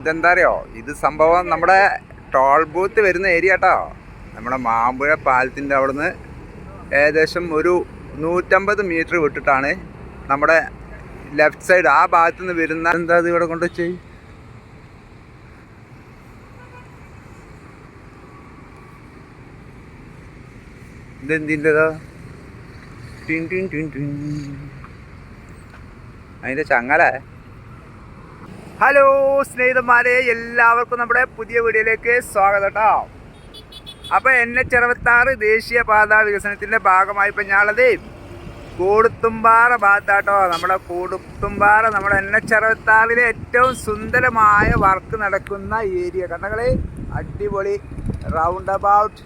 ഇതെന്താ അറിയോ ഇത് സംഭവം നമ്മുടെ ടോൾ ബൂത്ത് വരുന്ന ഏരിയ കേട്ടോ നമ്മുടെ മാമ്പുഴ പാലത്തിന്റെ അവിടുന്ന് ഏകദേശം ഒരു നൂറ്റമ്പത് മീറ്റർ വിട്ടിട്ടാണ് നമ്മുടെ ലെഫ്റ്റ് സൈഡ് ആ ഭാഗത്ത് നിന്ന് വരുന്ന എന്താ ഇവിടെ കൊണ്ട് ചെയ് ഇതെന്തിന്റെതാ? Tin tin tin tin. അതിന്റെ ചങ്ങലേ. ഹലോ സ്നേഹിതന്മാരെ എല്ലാവർക്കും നമ്മുടെ പുതിയ വീഡിയോയിലേക്ക് സ്വാഗതം കേട്ടോ. അപ്പോൾ എൻ എച്ച് അറുപത്താറ് ദേശീയപാത വികസനത്തിന്റെ ഭാഗമായി ഇപ്പം ഞാളത് കൂടുത്തുമ്പാറ ഭാഗത്താട്ടോ. നമ്മുടെ കൂടുത്തുമ്പാറ നമ്മുടെ എൻ എച്ച് അറുപത്താറിലെ ഏറ്റവും സുന്ദരമായ വർക്ക് നടക്കുന്ന ഏരിയ. കണ്ടങ്ങൾ? അടിപൊളി റൗണ്ട് അബൌട്ട്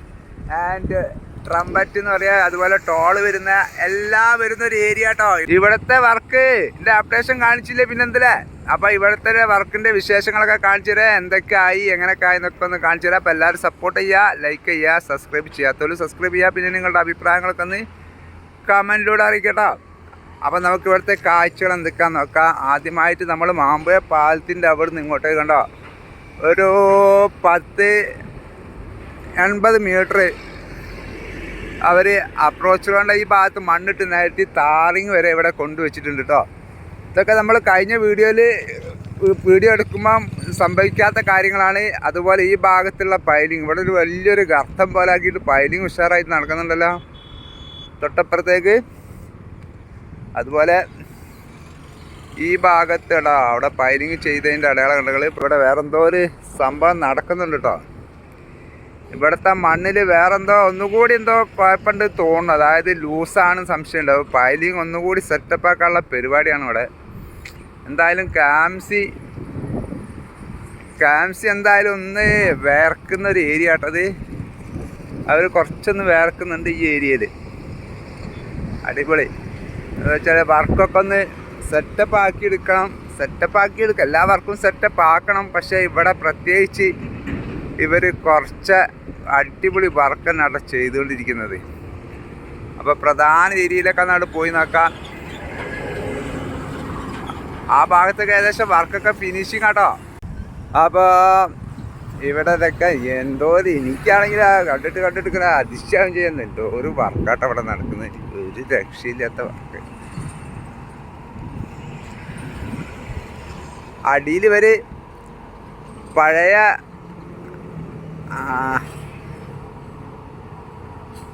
ആൻഡ് ട്രംബറ്റ് എന്ന് പറയാ അതുപോലെ ടോൾ വരുന്ന എല്ലാം വരുന്ന ഒരു ഏരിയ കേട്ടോ. ഇവിടുത്തെ വർക്ക് എന്റെ അപ്ഡേഷൻ കാണിച്ചില്ലേ പിന്നെന്തല്ലേ അപ്പൊ ഇവിടുത്തെ വർക്കിന്റെ വിശേഷങ്ങളൊക്കെ കാണിച്ചു തരാം. എന്തൊക്കെ ആയി എങ്ങനെയൊക്കെ ആയി എന്നൊക്കെ ഒന്ന് കാണിച്ചു തരാം. അപ്പൊ എല്ലാവരും സപ്പോർട്ട് ചെയ്യുക ലൈക്ക് ചെയ്യുക സബ്സ്ക്രൈബ് ചെയ്യാത്തവരും സബ്സ്ക്രൈബ് ചെയ്യുക. പിന്നെ നിങ്ങളുടെ അഭിപ്രായങ്ങളൊക്കെ ഒന്ന് കമന്റിലൂടെ അറിയിക്കട്ടോ. അപ്പോൾ നമുക്ക് ഇവിടുത്തെ കാഴ്ചകൾ എന്തൊക്കെയാന്ന് നോക്കാം. ആദ്യമായിട്ട് നമ്മൾ മാമ്പുഴ പാലത്തിന്റെ അവിടെ നിന്ന് ഇങ്ങോട്ടേക്ക് കണ്ടോ? ഒരു പത്ത് എൺപത് മീറ്റർ അവർ അപ്രോച്ച് കൊണ്ട് ഈ ഭാഗത്ത് മണ്ണിട്ട് നിരത്തി താറിങ് വരെ ഇവിടെ കൊണ്ടുവച്ചിട്ടുണ്ട് കേട്ടോ. ഇതൊക്കെ നമ്മൾ കഴിഞ്ഞ വീഡിയോയിൽ വീഡിയോ എടുക്കുമ്പം സംഭവിക്കാത്ത കാര്യങ്ങളാണ്. അതുപോലെ ഈ ഭാഗത്തുള്ള പൈലിങ് ഇവിടെ ഒരു വലിയൊരു ഗർത്തം പോലെ ആക്കിയിട്ട് പൈലിങ് ഉഷാറായിട്ട് നടക്കുന്നുണ്ടല്ലോ. തൊട്ടപ്പുറത്തേക്ക്. അതുപോലെ ഈ ഭാഗത്തെടാ അവിടെ പൈലിങ് ചെയ്തതിന്റെ അടയാള കണ്ടകൾ ഇവിടെ വേറെന്തോ ഒരു സംഭവം നടക്കുന്നുണ്ട് കേട്ടോ ഇവിടുത്തെ മണ്ണിൽ വേറെന്തോ ഒന്നുകൂടി എന്തോ കുഴപ്പമുണ്ട് തോന്നുന്നു. അതായത് ലൂസാണ് സംശയമുണ്ട്. പൈലിങ് ഒന്നുകൂടി സെറ്റപ്പ് ആക്കാനുള്ള പരിപാടിയാണ് ഇവിടെ. എന്തായാലും കാംസി കാംസി എന്തായാലും ഒന്ന് വേർക്കുന്ന ഒരു ഏരിയ കേട്ടത് അവർ കുറച്ചൊന്ന് വേർക്കുന്നുണ്ട് ഈ ഏരിയയിൽ അടിപൊളി. എന്ന് വെച്ചാൽ വർക്കൊക്കെ ഒന്ന് സെറ്റപ്പ് ആക്കി എടുക്കണം. സെറ്റപ്പ് ആക്കി എടുക്കുക എല്ലാ വർക്കും സെറ്റപ്പ് ആക്കണം. പക്ഷേ ഇവിടെ പ്രത്യേകിച്ച് ഇവർ കുറച്ച് അടിപൊളി വർക്കാണ് അവിടെ ചെയ്തുകൊണ്ടിരിക്കുന്നത്. അപ്പോൾ പ്രധാന ഏരിയയിലൊക്കെ നാട് പോയി നോക്കാം. ആ ഭാഗത്തൊക്കെ ഏകദേശം വർക്കൊക്കെ ഫിനിഷിങ് കേട്ടോ അപ്പോൾ ഇവിടെ ഇതൊക്കെ എന്തോ എനിക്കാണെങ്കിൽ കണ്ടിട്ട് കണ്ടിട്ട് ഇങ്ങനെ അതിശയം എന്തോ ഒരു വർക്കാട്ടോ അവിടെ നടക്കുന്നത്. ഒരു രക്ഷയില്ലാത്ത വർക്ക്. അടിയിൽ വരെ പഴയ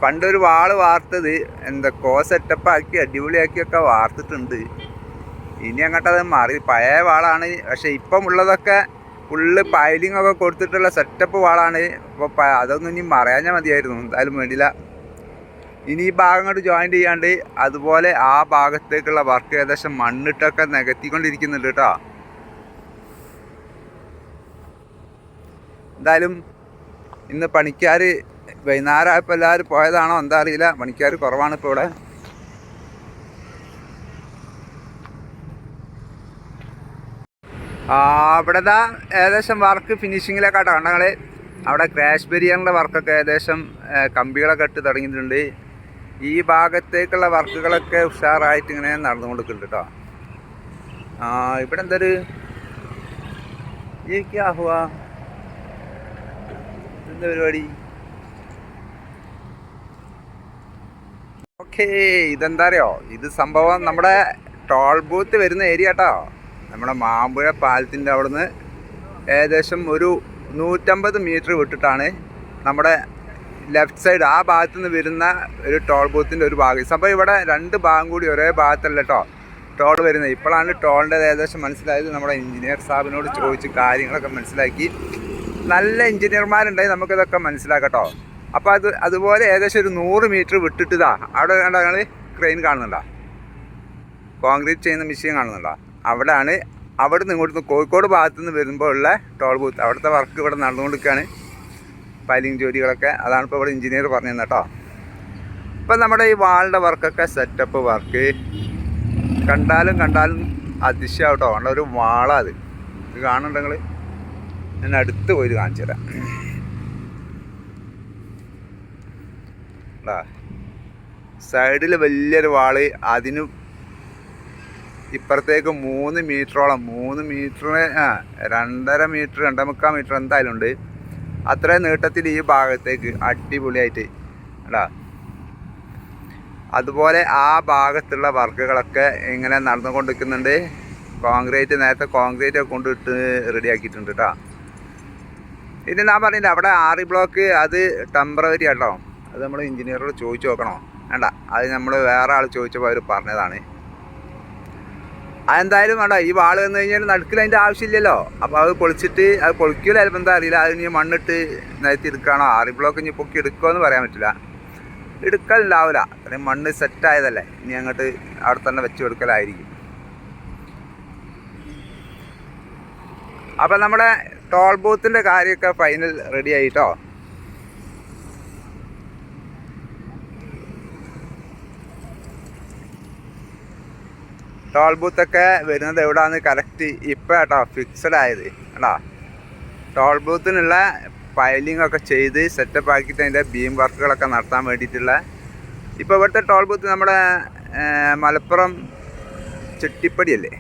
പണ്ടൊരു വാൾ വാർത്തത് എന്താ കോ സെറ്റപ്പാക്കി അടിപൊളിയാക്കിയൊക്കെ വാർത്തിട്ടുണ്ട്. ഇനി അങ്ങോട്ടത് മാറി. പഴയ വാളാണ്. പക്ഷേ ഇപ്പം ഉള്ളതൊക്കെ ഫുള്ള് പൈലിംഗ് ഒക്കെ കൊടുത്തിട്ടുള്ള സെറ്റപ്പ് വാളാണ്. അപ്പോൾ അതൊന്നും ഇനി മറയാഞ്ഞാൽ മതിയായിരുന്നു. എന്തായാലും വേണ്ടില്ല ഇനി ഈ ഭാഗം കൊണ്ട് ജോയിൻ ചെയ്യാണ്ട് അതുപോലെ ആ ഭാഗത്തേക്കുള്ള വർക്ക് ഏകദേശം മണ്ണിട്ടൊക്കെ നികത്തിക്കൊണ്ടിരിക്കുന്നുണ്ട് കേട്ടോ. എന്തായാലും ഇന്ന് പണിക്കാർ വൈകുന്നേരം ആയപ്പോൾ എല്ലാവരും പോയതാണോ? എന്താ അറിയില്ല. പണിക്കാർ കുറവാണ് ഇപ്പോൾ ഇവിടെ. അവിടെ ദാ ഏകദേശം വർക്ക് ഫിനിഷിങ്ങിലേക്കാട്ടോ കണ്ടങ്ങൾ അവിടെ ക്രാഷ് ബെരിയറിന്റെ വർക്കൊക്കെ ഏകദേശം കമ്പികളൊക്കെ ഇട്ട് തുടങ്ങിയിട്ടുണ്ട്. ഈ ഭാഗത്തേക്കുള്ള വർക്കുകളൊക്കെ ഉഷാറായിട്ട് ഇങ്ങനെ നടന്നു നടന്നുകൊണ്ടിരിക്കുന്നുണ്ട് കേട്ടോ ആ ഇവിടെ എന്തൊരു ഈ എന്താ പരിപാടി? ഓക്കേ ഇതെന്താ അറിയോ? ഇത് സംഭവം നമ്മുടെ ടോൾ ബൂത്ത് വരുന്ന ഏരിയ കേട്ടോ നമ്മുടെ മാമ്പുഴ പാലത്തിന്റെ അവിടുന്ന് ഏകദേശം ഒരു നൂറ്റമ്പത് മീറ്റർ വിട്ടിട്ടാണ് നമ്മുടെ ലെഫ്റ്റ് സൈഡ് ആ ഭാഗത്തു നിന്ന് വരുന്ന ഒരു ടോൾ ബൂത്തിന്റെ ഒരു ഭാഗം. സംഭവം ഇവിടെ രണ്ട് ഭാഗം കൂടി ഒരേ ഭാഗത്തല്ല കേട്ടോ ടോൾ വരുന്നത്. ഇപ്പോഴാണ് ടോളിന്റെ ഏകദേശം മനസ്സിലായത്. നമ്മുടെ എഞ്ചിനീയർ സാബിനോട് ചോദിച്ച് കാര്യങ്ങളൊക്കെ മനസ്സിലാക്കി. നല്ല എഞ്ചിനീയർമാരുണ്ടായി നമുക്കിതൊക്കെ മനസ്സിലാക്കട്ടോ അപ്പോൾ അത് അതുപോലെ ഏകദേശം ഒരു നൂറ് മീറ്റർ വിട്ടിട്ടതാ അവിടെ കണ്ടാൽ ക്രെയിൻ കാണുന്നുണ്ടോ? കോൺക്രീറ്റ് ചെയ്യുന്ന മെഷീൻ കാണുന്നുണ്ടോ? അവിടെയാണ് അവിടെ നിന്ന് ഇങ്ങോട്ട് കോഴിക്കോട് ഭാഗത്തു നിന്ന് വരുമ്പോൾ ഉള്ള ടോൾ ബൂത്ത് അവിടുത്തെ വർക്ക് ഇവിടെ നടന്നുകൊണ്ടിരിക്കുകയാണ്. പൈലിംഗ് ജോലികളൊക്കെ. അതാണ് ഇപ്പോൾ ഇവിടെ എഞ്ചിനീയർ പറഞ്ഞു തന്നെട്ടോ ഇപ്പം നമ്മുടെ ഈ വാളിന്റെ വർക്കൊക്കെ സെറ്റപ്പ് വർക്ക് കണ്ടാലും കണ്ടാലും അതിശയം കേട്ടോ ഉള്ള ഒരു വാളാത് ഇത് കാണുന്നുണ്ടെങ്കിൽ ഞാൻ അടുത്ത് പോയി കാണിച്ചു തരാം. സൈഡിൽ വലിയൊരു വാൾ. അതിന് ഇപ്പുറത്തേക്ക് മൂന്ന് മീറ്ററോളം മൂന്ന് മീറ്ററിന് ആ രണ്ടര മീറ്റർ രണ്ടേ മുക്കാൽ മീറ്റർ എന്തായാലും ഉണ്ട്. അത്രയും നീട്ടത്തിൽ ഈ ഭാഗത്തേക്ക് അടിപൊളിയായിട്ട് കേട്ടാ അതുപോലെ ആ ഭാഗത്തുള്ള വർക്കുകളൊക്കെ ഇങ്ങനെ നടന്നുകൊണ്ടിരിക്കുന്നുണ്ട്. കോൺക്രീറ്റ് നേരത്തെ കോൺക്രീറ്റ് ഒക്കെ കൊണ്ടിട്ട് റെഡിയാക്കിയിട്ടുണ്ട് കേട്ടോ. ഇനി ഞാൻ പറഞ്ഞില്ല അവിടെ ആറി ബ്ലോക്ക് അത് ടെമ്പററി ആട്ടോ. അത് നമ്മൾ എഞ്ചിനീയറോട് ചോദിച്ചു നോക്കണോ. വേണ്ട അത് നമ്മൾ വേറെ ആൾ ചോദിച്ചപ്പോൾ അവർ പറഞ്ഞതാണ്. അതെന്തായാലും വേണ്ട. ഈ വാൾ വന്നു കഴിഞ്ഞാൽ നടുക്കിൽ അതിന്റെ ആവശ്യമില്ലല്ലോ. അപ്പോൾ അത് പൊളിച്ചിട്ട് അത് പൊളിക്കില്ല ചിലപ്പോൾ എന്താ അറിയില്ല. അത് ഇനി മണ്ണിട്ട് നിരത്തി എടുക്കുകയാണോ ആറി ബ്ലോക്ക് ഇനി പൊക്കി എടുക്കുമോ എന്ന് പറയാൻ പറ്റില്ല. എടുക്കലുണ്ടാവില്ല അത്രയും മണ്ണ് സെറ്റായതല്ലേ ഇനി അങ്ങോട്ട് അവിടെ തന്നെ വെച്ച് കൊടുക്കലായിരിക്കും. അപ്പം നമ്മുടെ ടോൾ ബൂത്തിന്റെ കാര്യമൊക്കെ ഫൈനൽ റെഡി ആയിട്ടോ? ടോൾ ബൂത്തൊക്കെ വരുന്നത് എവിടാന്ന് കറക്റ്റ് ഇപ്പം കേട്ടോ ഫിക്സഡ് ആയത്. കേട്ടോ ടോൾ ബൂത്തിനുള്ള ഫയലിംഗ് ഒക്കെ ചെയ്ത് സെറ്റപ്പ് ആക്കിയിട്ട് അതിന്റെ ബീം വർക്കുകളൊക്കെ നടത്താൻ വേണ്ടിയിട്ടുള്ള ഇപ്പോൾ ഇവിടുത്തെ ടോൾ ബൂത്ത് നമ്മുടെ മലപ്പുറം ചെട്ടിപ്പടിയല്ലേ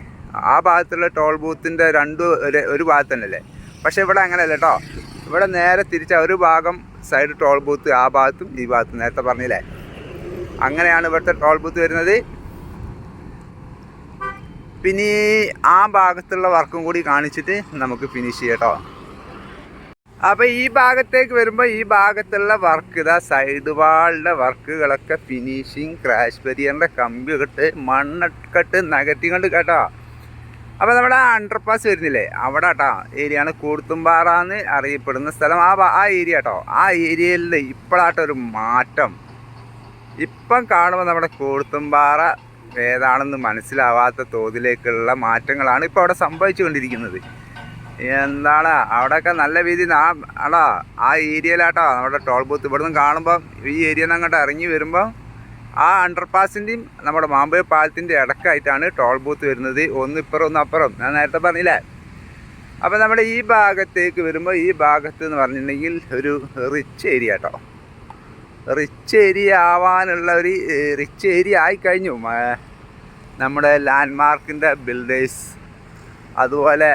ആ ഭാഗത്തുള്ള ടോൾ ബൂത്തിന്റെ രണ്ട് ഒരു ഒരു ഭാഗത്ത് തന്നെയല്ലേ? പക്ഷേ ഇവിടെ അങ്ങനെയല്ല കേട്ടോ ഇവിടെ നേരെ തിരിച്ച ഒരു ഭാഗം സൈഡ് ടോൾ ബൂത്ത് ആ ഭാഗത്തും ഈ ഭാഗത്തും നേരത്തെ പറഞ്ഞില്ലേ? അങ്ങനെയാണ് ഇവിടുത്തെ ടോൾ ബൂത്ത് വരുന്നത്. പിന്നെ ആ ഭാഗത്തുള്ള വർക്കും കൂടി കാണിച്ചിട്ട് നമുക്ക് ഫിനിഷ് ചെയ്യട്ടോ. അപ്പോൾ ഈ ഭാഗത്തേക്ക് വരുമ്പോൾ ഈ ഭാഗത്തുള്ള വർക്ക് ഇതാ സൈഡ് വാളിന്റെ വർക്കുകളൊക്കെ ഫിനിഷിങ് ക്രാഷ് ബരിയറിന്റെ കമ്പി കെട്ട് മണ്ണക്കെട്ട് നഗറ്റി കൊണ്ട് കേട്ടോ. അപ്പോൾ നമ്മുടെ അണ്ടർപാസ് വരുന്നില്ലേ? അവിടെ കേട്ടോ ഏരിയയാണ് കൂർത്തുംപാറ എന്ന് അറിയപ്പെടുന്ന സ്ഥലം. ആ ആ ഏരിയ കേട്ടോ ആ ഏരിയയിൽ ഇപ്പോഴാട്ടൊരു മാറ്റം. ഇപ്പം കാണുമ്പോൾ നമ്മുടെ കൂർത്തുംപാറ ഏതാണെന്ന് മനസ്സിലാവാത്ത തോതിലേക്കുള്ള മാറ്റങ്ങളാണ് ഇപ്പോൾ അവിടെ സംഭവിച്ചുകൊണ്ടിരിക്കുന്നത്. എന്താണ്? അവിടെയൊക്കെ നല്ല രീതിയിൽ ആ ആടാ ആ ഏരിയയിലാട്ടോ നമ്മുടെ ടോൾ ബൂത്ത്. ഇവിടുന്ന് കാണുമ്പോൾ ഈ ഏരിയയിൽ നിന്ന് അങ്ങോട്ട് ഇറങ്ങി വരുമ്പോൾ ആ അണ്ടർപാസിന്റെയും നമ്മുടെ മാമ്പഴ പാലത്തിന്റെ ഇടക്കായിട്ടാണ് ടോൾ ബൂത്ത് വരുന്നത്. ഒന്ന് ഇപ്പുറം ഒന്ന് അപ്പുറം ഞാൻ നേരത്തെ പറഞ്ഞില്ലേ? അപ്പോൾ നമ്മുടെ ഈ ഭാഗത്തേക്ക് വരുമ്പോൾ ഈ ഭാഗത്ത് എന്ന് പറഞ്ഞിട്ടുണ്ടെങ്കിൽ ഒരു റിച്ച് ഏരിയ കേട്ടോ റിച്ച് ഏരിയ ആവാനുള്ള ഒരു റിച്ച് ഏരിയ ആയിക്കഴിഞ്ഞു. നമ്മുടെ ലാൻഡ്മാർക്കിന്റെ ബിൽഡേഴ്സ് അതുപോലെ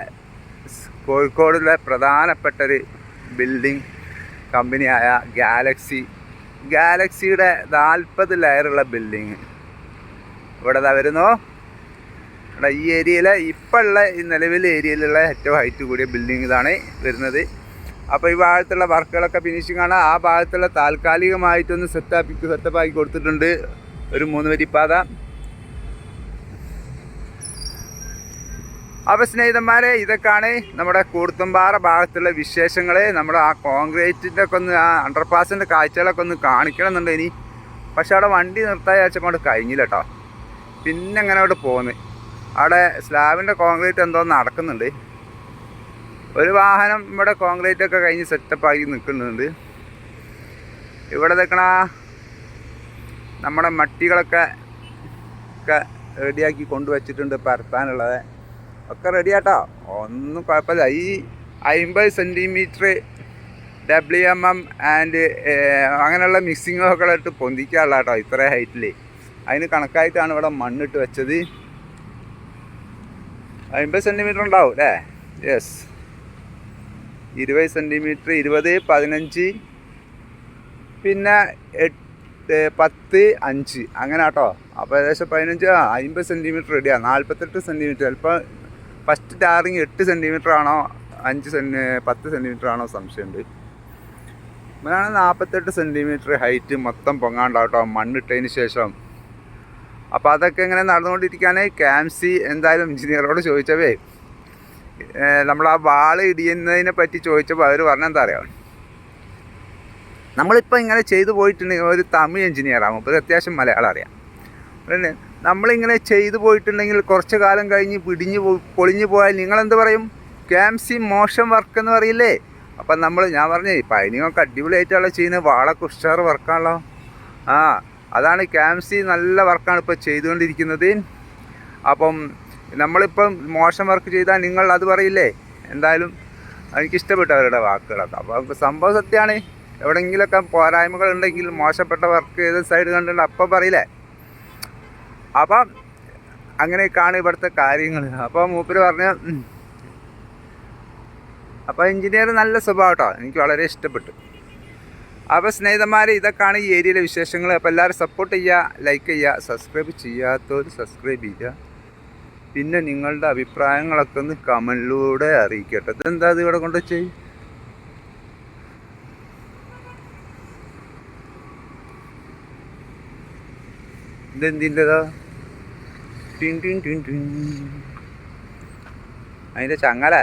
കോഴിക്കോടിലെ പ്രധാനപ്പെട്ടൊരു ബിൽഡിംഗ് കമ്പനിയായ ഗാലക്സി ഗാലക്സിയുടെ നാൽപ്പത് ലെയറുള്ള ബിൽഡിങ് ഇവിടെ ഇതാ വരുന്നു. ഇവിടെ ഈ ഏരിയയിലെ ഇപ്പോഴുള്ള ഈ നിലവിലെ ഏരിയയിലുള്ള ഏറ്റവും ഹൈറ്റ് കൂടിയ ബിൽഡിംഗ് ഇതാണ് വരുന്നത്. അപ്പോൾ ഈ ഭാഗത്തുള്ള വർക്കുകളൊക്കെ ഫിനിഷിംഗ് ആണ്. ആ ഭാഗത്തുള്ള താൽക്കാലികമായിട്ടൊന്ന് സെറ്റാപ്പി സെറ്റപ്പാക്കി കൊടുത്തിട്ടുണ്ട്. ഒരു മൂന്ന് വരിപ്പാത അപ്പോൾ സ്നേഹിതന്മാരെ ഇതൊക്കെയാണ് നമ്മുടെ കൂർത്തുംപാറ ഭാഗത്തുള്ള വിശേഷങ്ങൾ നമ്മുടെ ആ കോൺക്രീറ്റിന്റെ ഒക്കെ ഒന്ന് ആ അണ്ടർപാസിന്റെ കാഴ്ചകളൊക്കെ ഒന്ന് കാണിക്കണം എന്നുണ്ട് ഇനി. പക്ഷെ അവിടെ വണ്ടി നിർത്താൻ വിചാരിച്ചപ്പോൾ അവിടെ കഴിഞ്ഞില്ല കേട്ടോ. പിന്നെ അങ്ങനെ അവിടെ പോകുന്നത് അവിടെ സ്ലാബിന്റെ കോൺക്രീറ്റ് എന്തോ നടക്കുന്നുണ്ട്. ഒരു വാഹനം ഇവിടെ കോൺക്രീറ്റ് ഒക്കെ കഴിഞ്ഞ് സെറ്റപ്പാക്കി നിൽക്കുന്നുണ്ട്. ഇവിടെ നിൽക്കണ നമ്മുടെ മട്ടികളൊക്കെ ഒക്കെ റെഡിയാക്കി കൊണ്ടുവച്ചിട്ടുണ്ട് പരത്താനുള്ളത്. ഒക്കെ റെഡി ആട്ടോ. ഒന്നും കുഴപ്പമില്ല. ഈ അമ്പത് centimetre W M M and അങ്ങനെയുള്ള മിക്സിങ്ങൊക്കെ ഇട്ട് പൊന്തിക്കാനുള്ള കേട്ടോ ഇത്ര ഹൈറ്റിൽ അതിന് കണക്കായിട്ടാണ് ഇവിടെ മണ്ണിട്ട് വെച്ചത്. അമ്പത് സെന്റിമീറ്റർ ഉണ്ടാവും അല്ലേ? യെസ് ഇരുപത് സെന്റിമീറ്റർ ഇരുപത് പതിനഞ്ച് പിന്നെ എട്ട് പത്ത് അഞ്ച്. അങ്ങനെ കേട്ടോ അപ്പോൾ ഏകദേശം പതിനഞ്ച് അമ്പത് സെന്റിമീറ്റർ റെഡിയാണ് നാൽപ്പത്തെട്ട് സെന്റിമീറ്റർ ചിലപ്പോൾ ഫസ്റ്റ് ടാറിങ് എട്ട് സെന്റിമീറ്റർ ആണോ അഞ്ച് സെന്റി പത്ത് സെന്റിമീറ്റർ ആണോ സംശയമുണ്ട്. ഇവനാണ് നാൽപ്പത്തെട്ട് സെന്റിമീറ്റർ ഹൈറ്റ് മൊത്തം പൊങ്ങാണ്ടാവട്ടോ മണ്ണിട്ടതിന് ശേഷം. അപ്പോൾ അതൊക്കെ ഇങ്ങനെ നടന്നുകൊണ്ടിരിക്കാനേ? ക്യാംസി എന്തായാലും എഞ്ചിനീയറോട് ചോദിച്ചവേ നമ്മൾ ആ വാൾ ഇടിയുന്നതിനെ പറ്റി ചോദിച്ചപ്പോൾ അവർ പറഞ്ഞെന്താ അറിയാം? നമ്മളിപ്പോൾ ഇങ്ങനെ ചെയ്തു പോയിട്ടുണ്ടെങ്കിൽ ഒരു തമിഴ് എഞ്ചിനീയറാകും ഇപ്പോൾ അത്യാവശ്യം മലയാളം അറിയാം. പിന്നെ നമ്മളിങ്ങനെ ചെയ്തു പോയിട്ടുണ്ടെങ്കിൽ കുറച്ച് കാലം കഴിഞ്ഞ് പിടിഞ്ഞു പൊളിഞ്ഞു പോയാൽ നിങ്ങളെന്ത് പറയും? ക്യാംസി മോശം വർക്ക് എന്ന് പറയില്ലേ? അപ്പം നമ്മൾ ഞാൻ പറഞ്ഞേ പൈനിങ്ങൊക്കെ അടിപൊളിയായിട്ടുള്ള ചെയ്യുന്നത് വാളൊക്കെ ഉഷാറ് വർക്കാണല്ലോ ആ അതാണ് ക്യാംസി നല്ല വർക്കാണ് ഇപ്പോൾ ചെയ്തുകൊണ്ടിരിക്കുന്നത്. അപ്പം നമ്മളിപ്പം മോശം വർക്ക് ചെയ്താൽ നിങ്ങൾ അത് പറയില്ലേ? എന്തായാലും എനിക്കിഷ്ടപ്പെട്ടു അവരുടെ വാക്കുകളൊക്കെ അപ്പോൾ സംഭവം സത്യമാണ്. എവിടെയെങ്കിലുമൊക്കെ പോരായ്മകൾ ഉണ്ടെങ്കിൽ മോശപ്പെട്ട വർക്ക് ചെയ്ത സൈഡ് കണ്ടിട്ട് അപ്പം പറയില്ലേ? അപ്പം അങ്ങനെയൊക്കെയാണ് ഇവിടുത്തെ കാര്യങ്ങൾ. അപ്പോൾ മൂപ്പര് പറഞ്ഞ അപ്പോൾ എഞ്ചിനീയർ നല്ല സ്വഭാവം കേട്ടോ. എനിക്ക് വളരെ ഇഷ്ടപ്പെട്ടു. അപ്പോൾ സ്നേഹിതന്മാർ ഇതൊക്കെയാണ് ഈ ഏരിയയിലെ വിശേഷങ്ങൾ. അപ്പോൾ എല്ലാവരും സപ്പോർട്ട് ചെയ്യുക ലൈക്ക് ചെയ്യുക സബ്സ്ക്രൈബ് ചെയ്യാത്തവർ സബ്സ്ക്രൈബ് ചെയ്യുക. പിന്നെ നിങ്ങളുടെ അഭിപ്രായങ്ങളൊക്കെ ഒന്ന് കമന്റിലൂടെ അറിയിക്കട്ടെ. ഇതെന്താ അത് ഇവിടെ കൊണ്ട് വെച്ചേ? ഇതെന്തിന്റെതാ? Tin tin tin tin. അതിന്റെ ചങ്ങല?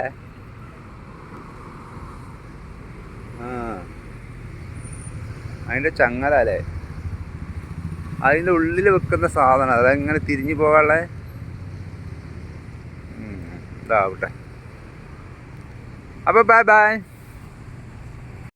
ആ. അതിന്റെ ചങ്ങല അല്ലേ? അതിന്റെ ഉള്ളിൽ വെക്കുന്ന സാധനം അതെങ്ങനെ തിരിഞ്ഞു പോകാനുള്ള? ഇതാവട്ടെ. അപ്പോൾ ബൈ ബൈ